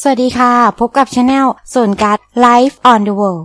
สวัสดีค่ะ พบกับช anel ส่วนการ Life on the World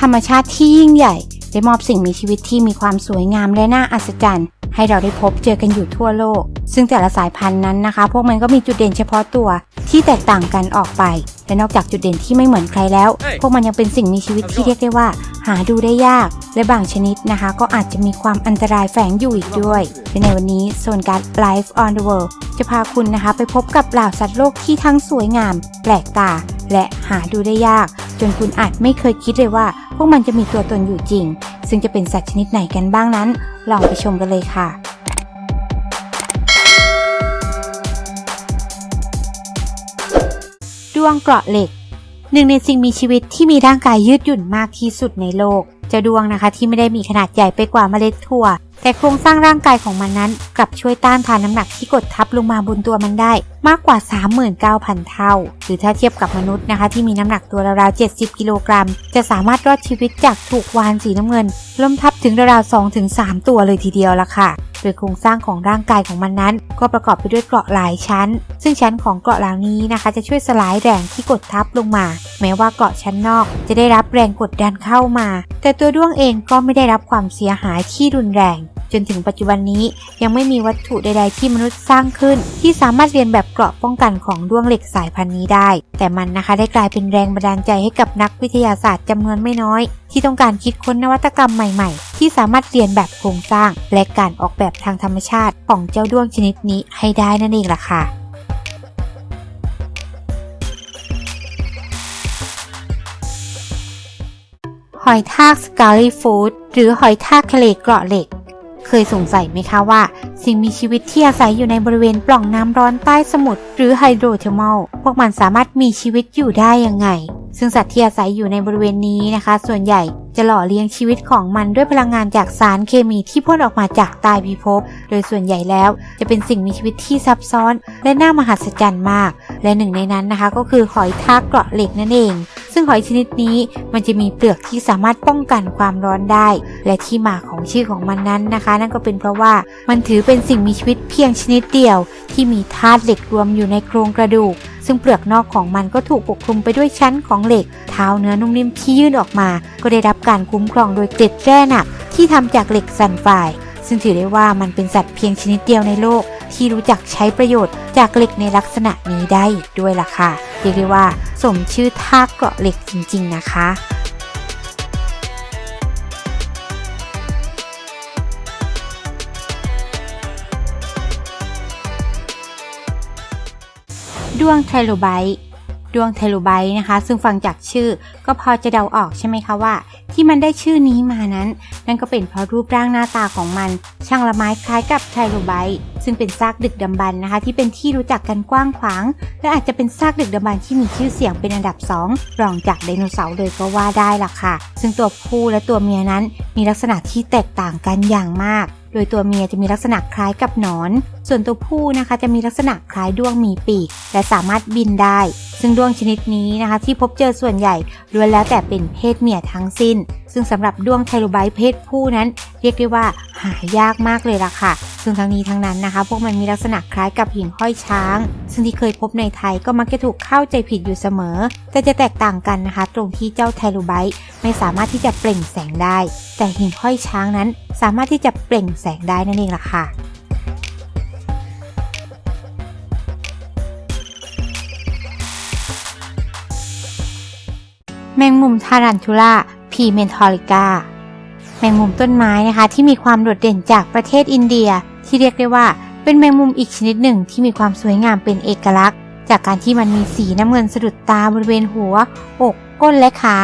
ธรรมชาติที่ยิ่งใหญ่ ได้มอบสิ่งมีชีวิตที่มีความสวยงามและน่าอัศจรรย์ ให้เราได้พบเจอกันอยู่ทั่วโลก ซึ่งแต่ละสายพันธุ์นั้นนะคะ พวกมันก็มีจุดเด่นเฉพาะตัวที่แตกต่างกันออกไป และนอกจากจุดเด่นที่ไม่เหมือนใครแล้ว พวกมันยังเป็นสิ่งมีชีวิตที่เรียกได้ว่า หาดูได้ยาก และบางชนิดนะคะ ก็อาจจะมีความอันตรายแฝงอยู่อีกด้วยและในวันนี้โซนการ Life on the World จะพาคุณนะคะ ไปพบกับเหล่าสัตว์โลกที่ทั้งสวยงาม แปลกตา และหาดูได้ยาก จนคุณอาจไม่เคยคิดเลยว่า พวกมันจะมีตัวตนอยู่จริง ซึ่งจะเป็นสัตว์ชนิดไหนกันบ้างนั้น ลองไปชมกันเลยค่ะ ดวงเกราะเหล็ก หนึ่งในสิ่งมีชีวิตที่มีร่างกายยืดหยุ่นมากที่สุดในโลก เจ้าดวงนะคะที่ไม่ได้มีขนาดใหญ่ไปกว่าเมล็ดถั่ว แต่โครงสร้างร่างกายของมันนั้น กลับช่วยต้านทานน้ำหนักที่กดทับลงมาบนตัวมันได้ มากกว่า 39,000 เท่า หรือถ้าเทียบกับมนุษย์นะคะ ที่มีน้ำหนักตัวราวๆ 70 กิโลกรัม จะสามารถรอดชีวิตจากถูกวานสีน้ำเงินล้มทับถึงราวๆ2-3 ตัวเลยทีเดียวละค่ะ ดยโครงสร้างของร่างกายของมันนั้น ก็ประกอบไปด้วยเกราะหลายชั้น ซึ่งชั้นของเกราะเหล่านี้นะคะ จะช่วยสลายแรงที่กดทับลงมา แม้ว่าเกราะชั้นนอก จะได้รับแรงกดดันเข้ามา แต่ตัวด้วงเองก็ไม่ได้รับความเสียหายที่รุนแรง จนถึงปัจจุบันนี้ยังไม่มีวัตถุใด ๆ ที่มนุษย์สร้างขึ้น ที่สามารถเรียนแบบเกราะป้องกันของด้วงเหล็กสายพันธุ์นี้ได้ แต่มันนะคะได้กลายเป็นแรงบันดาลใจให้กับนักวิทยาศาสตร์จำนวนไม่น้อย ที่ต้องการคิดค้นนวัตกรรมใหม่ๆ ที่สามารถเรียนแบบโครงสร้าง และการออกแบบทางธรรมชาติของเจ้าด้วงชนิดนี้ให้ได้นั่นเองล่ะค่ะหอยทากสกาลีฟูดหรือหอยทากทะเลเกราะเหล็ก เคยสงสัยไหมคะว่า สิ่งมีชีวิตที่อาศัยอยู่ในบริเวณปล่องน้ำร้อนใต้สมุทรหรือไฮโดรเทอร์มอลพวกมันสามารถมีชีวิตอยู่ได้ยังไง ซึ่งสัตว์ที่อาศัยอยู่ในบริเวณนี้นะคะ ส่วนใหญ่ จะหล่อเลี้ยงชีวิตของมันด้วยพลังงานจากสารเคมีที่พ่นออกมาจากใตายพิภพ โดยส่วนใหญ่แล้วจะเป็นสิ่งมีชีวิตที่ซับซ้อน และน่ามหัศจรรย์มาก และหนึ่งในนั้นนะคะ ก็คือหอยทากเกราะเหล็กนั่นเอง ซึ่งหอยชนิดนี้มันจะมีเปลือกที่สามารถป้องกันความร้อนได้ และที่มาของชื่อของมันนั้นนะคะ นั่นก็เป็นเพราะว่ามันถือเป็นสิ่งมีชีวิตเพียงชนิดเดียว ที่มีธาตุเหล็กรวมอยู่ในโครงกระดูก ซึ่งเปลือกนอกของมันก็ถูกปกคลุมไปด้วยชั้นของเหล็ก เท้าเนื้อนุ่มนิ่มที่ยื่นออกมา ก็ได้รับการคุ้มครองโดยเกล็ดแร่หนักที่ทำจากเหล็กสันฝ่าย ซึ่งถือได้ว่ามันเป็นสัตว์เพียงชนิดเดียวในโลก ที่รู้จักใช้ประโยชน์จากเหล็กในลักษณะนี้ได้อีกด้วยล่ะค่ะเรียกได้ว่า สมชื่อทากเกราะเหล็กจริง ๆ นะคะ ดวงไทโลไบต์ดวงไทโลไบต์นะคะ ซึ่งฟังจากชื่อก็พอจะเดาออกใช่ไหมคะว่า ที่มันได้ชื่อนี้มานั้น นั่นก็เป็นเพราะรูปร่างหน้าตาของมัน ช่างละไม้คล้ายกับไทโลไบต์ ซึ่งเป็นซากดึกดำบรรพ์นะคะ ที่เป็นที่รู้จักกันกว้างขวาง และอาจจะเป็นซากดึกดำบรรพ์ที่มีชื่อเสียงเป็นอันดับ 2 รองจากไดโนเสาร์เลยก็ว่าได้ล่ะค่ะ ซึ่งตัวผู้และตัวเมียนั้นมีลักษณะที่แตกต่างกันอย่างมาก โดยตัวเมียจะมีลักษณะคล้ายกับหนอน ส่วนตัวผู้นะคะจะมีลักษณะคล้ายด้วงมีปีก และสามารถบินได้ ซึ่งด้วงชนิดนี้นะคะ ที่พบเจอส่วนใหญ่ล้วนแล้วแต่เป็นเพศเมียทั้งสิ้นซึ่งสำหรับด้วงไทโลไบต์เพศผู้นั้น เรียกได้ว่าหายากมากเลยล่ะค่ะ ซึ่งทั้งนี้ทั้งนั้นนะคะ พวกมันมีลักษณะคล้ายกับหิ่งห้อยช้าง ซึ่งที่เคยพบในไทยก็มักจะถูกเข้าใจผิดอยู่เสมอ แต่จะแตกต่างกันนะคะ ตรงที่เจ้าไทโลไบต์ไม่สามารถที่จะเปล่งแสงได้ แต่หิ่งห้อยช้างนั้น สามารถที่จะเปล่งแสงได้นั่นเองล่ะค่ะแมงมุมทารันทูล่า พีเมนทอริกาแมงมุมต้นไม้นะคะ ที่มีความโดดเด่นจากประเทศอินเดีย ที่เรียกได้ว่าเป็นแมงมุมอีกชนิดหนึ่งที่มีความสวยงามเป็นเอกลักษณ์ จากการที่มันมีสีน้ำเงินสะดุดตาบริเวณหัว อกก้นและขา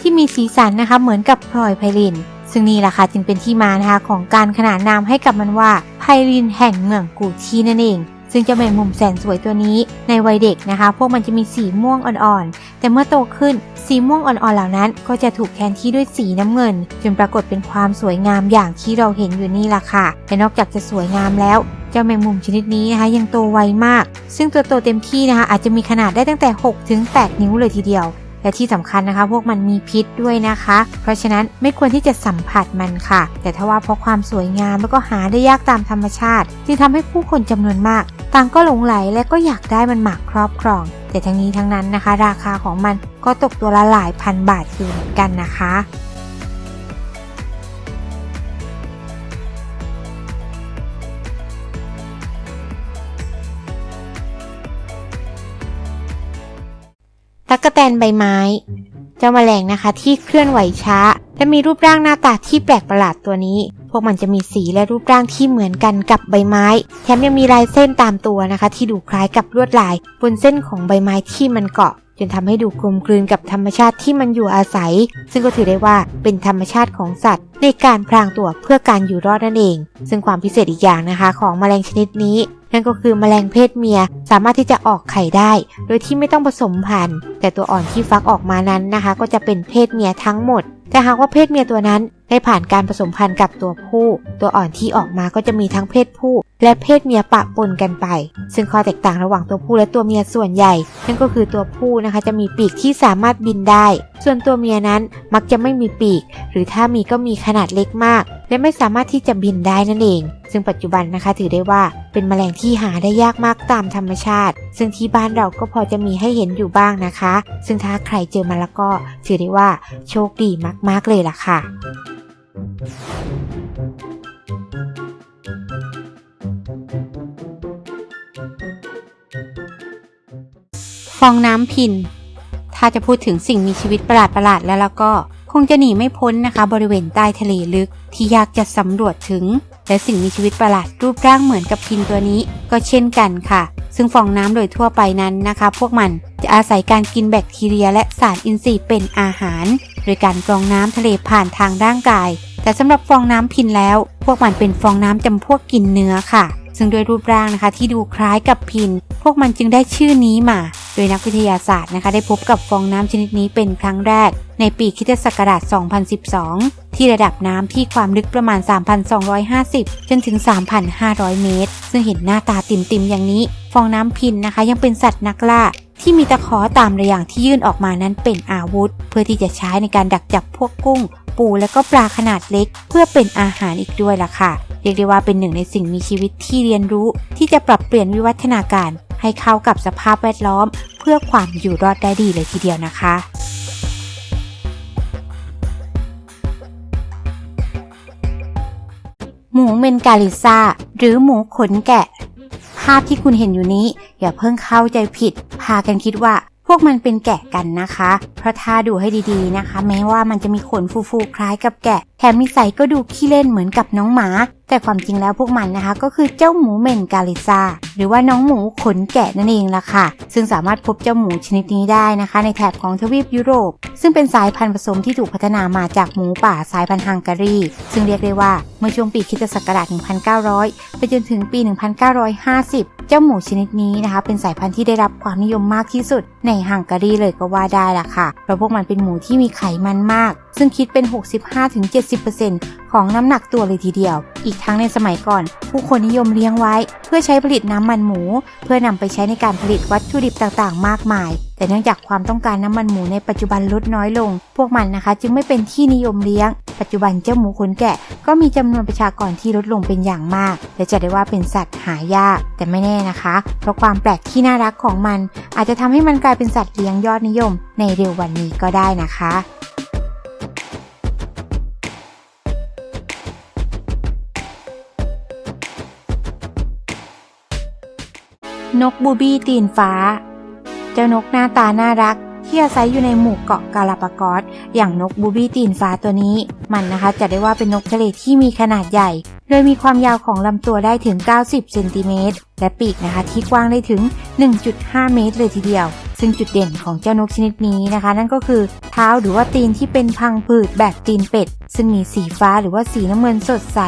ที่มีสีสันนะคะเหมือนกับพลอยไพลิน ซึ่งนี่แหละค่ะจึงเป็นที่มานะคะของการขนานนามให้กับมันว่าไพลินแห่งเมืองกูชีนั่นเอง ซึ่งเจ้าแมงมุมแสนสวยตัวนี้ในวัยเด็กนะคะ พวกมันจะมีสีม่วงอ่อนๆ แต่เมื่อโตขึ้นสีม่วงอ่อนๆเหล่านั้น ก็จะถูกแทนที่ด้วยสีน้ำเงิน จนปรากฏเป็นความสวยงามอย่างที่เราเห็นอยู่นี่ล่ะค่ะแต่นอกจากจะสวยงามแล้วเจ้าแมงมุมชนิดนี้นะคะยังโตไวมาก ซึ่งตัวโตเต็มที่นะคะอาจจะมีขนาดได้ตั้งแต่ 6 ถึง 8 นิ้วเลยทีเดียว และที่สำคัญนะคะ พวกมันมีพิษด้วยนะคะ เพราะฉะนั้นไม่ควรที่จะสัมผัสมันค่ะ แต่ถ้าว่าเพราะความสวยงามแล้วก็หาได้ยากตามธรรมชาติจึงทำให้ผู้คนจำนวนมาก ต่างก็หลงไหลและก็อยากได้มันหมากครอบครอง แต่ทั้งนี้ทั้งนั้นนะคะ ราคาของมันก็ตกตัวละหลายพันบาทอยู่เหมือนกันนะคะ ตั๊กแตนใบไม้ เจ้าแมลงนะคะที่เคลื่อนไหวช้า และมีรูปร่างหน้าตาที่แปลกประหลาดตัวนี้ พวกมันจะมีสีและรูปร่างที่เหมือนกันกับใบไม้ แถมยังมีลายเส้นตามตัวนะคะ ที่ดูคล้ายกับลวดลายบนเส้นของใบไม้ที่มันเกาะ จนทำให้ดูกลมกลืนกับธรรมชาติที่มันอยู่อาศัย ซึ่งก็ถือได้ว่าเป็นธรรมชาติของสัตว์ ในการพรางตัวเพื่อการอยู่รอดนั่นเอง ซึ่งความพิเศษอีกอย่างนะคะ ของแมลงชนิดนี้ นั่นก็คือแมลงเพศเมียสามารถที่จะออกไข่ได้ โดยที่ไม่ต้องผสมพันธุ์ แต่ตัวอ่อนที่ฟักออกมานั้นนะคะ ก็จะเป็นเพศเมียทั้งหมด แต่หากว่าเพศเมียตัวนั้น ได้ผ่านการผสมพันธุ์กับตัวผู้ ตัวอ่อนที่ออกมาก็จะมีทั้งเพศผู้ และเพศเมียปะปนกันไป ซึ่งข้อแตกต่างระหว่างตัวผู้และตัวเมียส่วนใหญ่ นั่นก็คือตัวผู้นะคะจะมีปีกที่สามารถบินได้ ส่วนตัวเมียนั้นมักจะไม่มีปีก หรือถ้ามีก็มีขนาดเล็กมาก และไม่สามารถที่จะบินได้นั่นเอง ซึ่งปัจจุบันนะคะถือได้ว่าเป็นแมลงที่หาได้ยากมากตามธรรมชาติ ซึ่งที่บ้านเราก็พอจะมีให้เห็นอยู่บ้างนะคะ ซึ่งถ้าใครเจอมาแล้วก็ถือได้ว่าโชคดีมากๆเลยล่ะค่ะ ฟองน้ำพิน ถ้าจะพูดถึงสิ่งมีชีวิตประหลาดๆแล้วแล้วก็คงจะหนีไม่พ้นนะคะ บริเวณใต้ทะเลลึกที่ยากจะสำรวจถึง และสิ่งมีชีวิตประหลาดรูปร่างเหมือนกับพินตัวนี้ก็เช่นกันค่ะ ซึ่งฟองน้ำโดยทั่วไปนั้นนะคะ พวกมันจะอาศัยการกินแบคทีเรีย และสารอินทรีย์เป็นอาหาร โดยการกรองน้ำทะเลผ่านทางร่างกาย แต่สำหรับฟองน้ำพินแล้ว พวกมันเป็นฟองน้ำจำพวกกินเนื้อค่ะ ซึ่งด้วยรูปร่างนะคะที่ดูคล้ายกับพิน พวกมันจึงได้ชื่อนี้มา โดยนักวิทยาศาสตร์นะคะ ได้พบกับฟองน้ำชนิดนี้เป็นครั้งแรก ในปีคิตศักราช 2012 ที่ระดับน้ำที่ความลึกประมาณ 3,250 จนถึง 3,500 เมตร ซึ่งเห็นหน้าตาติ่มๆอย่างนี้ ฟองน้ำพินนะคะ ยังเป็นสัตว์นักล่าที่มีตะขอตามระย่างที่ยื่นออกมานั้นเป็นอาวุธ เพื่อที่จะใช้ในการดักจับพวกกุ้ง ปูและก็ปลาขนาดเล็ก เพื่อเป็นอาหารอีกด้วยล่ะค่ะ เรียกได้ว่าเป็นหนึ่งในสิ่งมีชีวิตที่เรียนรู้ ที่จะปรับเปลี่ยนวิวัฒนาการ ให้เข้ากับสภาพแวดล้อม เพื่อความอยู่รอดได้ดีเลยทีเดียวนะคะหมูเมนกาลิซาหรือหมูขนแกะ ภาพที่คุณเห็นอยู่นี้ อย่าเพิ่งเข้าใจผิด พากันคิดว่า พวกมันเป็นแกะกันนะคะ เพราะถ้าดูให้ดีๆนะคะ แม้ว่ามันจะมีขนฟูๆคล้ายกับแกะ แถมนิสัยก็ดูขี้เล่นเหมือนกับน้องหมา แต่ความจริงแล้วพวกมันนะคะ ก็คือเจ้าหมูเมนกาลิซาหรือว่าน้องหมูขนแกะนั่นเองล่ะค่ะ ซึ่งสามารถพบเจ้าหมูชนิดนี้ได้นะคะ ในแถบของทวีปยุโรป ซึ่งเป็นสายพันธุ์ผสมที่ถูกพัฒนามาจากหมูป่าสายพันธุ์ฮังการี ซึ่งเรียกได้ว่าเมื่อช่วงปีคิศักราช 1900 ไปจนถึงปี 1950เจ้าหมูชนิดนี้นะคะ เป็นสายพันธุ์ที่ได้รับความนิยมมากที่สุด ในฮังการีเลยก็ว่าได้ล่ะค่ะ เพราะพวกมันเป็นหมูที่มีไขมันมาก ซึ่งคิดเป็น 65-70%ของน้ำหนักตัวเลยทีเดียว อีกทั้งในสมัยก่อน ผู้คนนิยมเลี้ยงไว้ เพื่อใช้ผลิตน้ำมันหมู เพื่อนำไปใช้ในการผลิตวัตถุดิบต่างๆ มากมาย แต่เนื่องจากความต้องการน้ำมันหมูในปัจจุบันลดน้อยลง พวกมันนะคะ จึงไม่เป็นที่นิยมเลี้ยง ปัจจุบันเจ้าหมูขนแกะ ก็มีจำนวนประชากรที่ลดลงเป็นอย่างมาก และจะได้ว่าเป็นสัตว์หายาก แต่ไม่แน่นะคะ เพราะความแปลกที่น่ารักของมัน อาจจะทำให้มันกลายเป็นสัตว์เลี้ยงยอดนิยม ในเร็ววันนี้ก็ได้นะคะ นกบูบี้ตีนฟ้า เจ้านกหน้าตาน่ารัก ที่อาศัยอยู่ในหมู่เกาะกาลาปากอสอย่างนกบูบี้ตีนฟ้าตัวนี้ มันนะคะจะได้ว่าเป็นนกทะเลที่มีขนาดใหญ่ โดยมีความยาวของลำตัวได้ถึง 90 เซนติเมตร และปีกนะคะที่กว้างได้ถึง 1.5 เมตรเลยทีเดียว ซึ่งจุดเด่นของเจ้านกชนิดนี้นะคะ นั่นก็คือเท้าหรือว่าตีนที่เป็นพังผืดแบบตีนเป็ด ซึ่งมีสีฟ้าหรือว่าสีน้ำเงินสดใส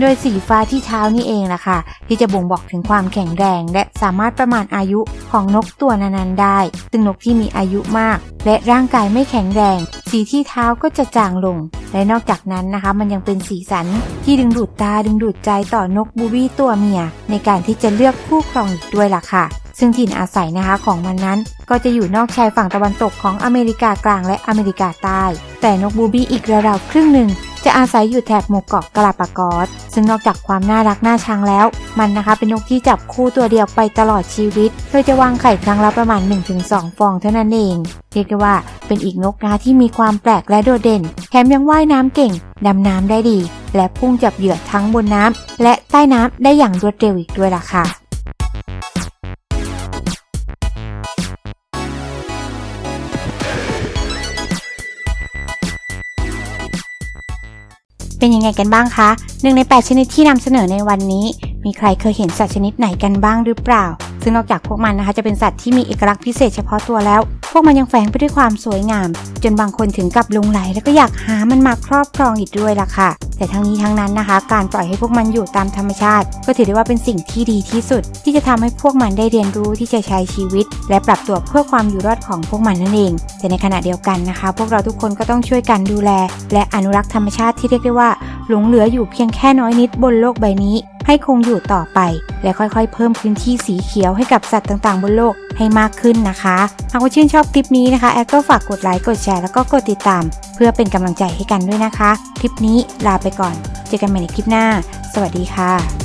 โดยสีฟ้าที่เท้านี่เองล่ะค่ะ ที่จะบ่งบอกถึงความแข็งแรง และสามารถประมาณอายุของนกตัวนั้นๆได้ ซึ่งนกที่มีอายุมาก และร่างกายไม่แข็งแรง สีที่เท้าก็จะจางลง และนอกจากนั้นนะคะ มันยังเป็นสีสันที่ดึงดูดตาดึงดูดใจต่อนกบูบี้ตัวเมีย ในการที่จะเลือกคู่ครองอีกด้วยล่ะค่ะ ซึ่งถิ่นอาศัยนะคะของมันนั้น ก็จะอยู่นอกชายฝั่งตะวันตกของอเมริกากลางและอเมริกาใต้ แต่นกบูบี้อีกราวๆครึ่งหนึ่งจะอาศัยอยู่แถบหมู่เกาะกาลาปากอส ซึ่งนอกจากความน่ารักน่าชังแล้ว มันนะคะเป็นนกที่จับคู่ตัวเดียวไปตลอดชีวิต โดยจะวางไข่ครั้งละประมาณ 1-2 ฟองเท่านั้นเอง เรียกได้ว่าเป็นอีกนกนะคะที่มีความแปลกและโดดเด่น แถมยังว่ายน้ำเก่ง ดำน้ำได้ดี และพุ่งจับเหยื่อทั้งบนน้ำและใต้น้ำได้อย่างรวดเร็วอีกด้วยล่ะค่ะ เป็นยังไงกันบ้างคะหนึ่งใน 8 ชนิดที่นำเสนอในวันนี้ มีใครเคยเห็นสัตว์ชนิดไหนกันบ้างหรือเปล่า ซึ่งนอกจากพวกมันนะคะจะเป็นสัตว์ที่มีเอกลักษณ์พิเศษเฉพาะตัวแล้ว พวกมันยังแฝงไปด้วยความสวยงาม จนบางคนถึงกับลงไหลแล้วก็อยากหามันมาครอบครองอีกด้วยล่ะค่ะ แต่ทั้งนี้ทั้งนั้นนะคะ การปล่อยให้พวกมันอยู่ตามธรรมชาติ ก็ถือได้ว่าเป็นสิ่งที่ดีที่สุด ที่จะทำให้พวกมันได้เรียนรู้ที่จะใช้ชีวิต และปรับตัวเพื่อความอยู่รอดของพวกมันนั่นเอง แต่ในขณะเดียวกันนะคะ พวกเราทุกคนก็ต้องช่วยกันดูแล และอนุรักษ์ธรรมชาติที่เรียกได้ว่า หลงเหลืออยู่เพียงแค่น้อยนิดบนโลกใบนี้ ให้คงอยู่ต่อไป และค่อยๆ เพิ่มพื้นที่สีเขียวให้กับสัตว์ต่างๆ บนโลกให้มากขึ้นนะคะ หากว่าชื่นชอบคลิปนี้นะคะ แอดก็ฝากกดไลค์กดแชร์แล้วก็กดติดตาม เพื่อเป็นกำลังใจให้กันด้วยนะคะ คลิปนี้ลาไปก่อน เจอกันใหม่ในคลิปหน้า สวัสดีค่ะ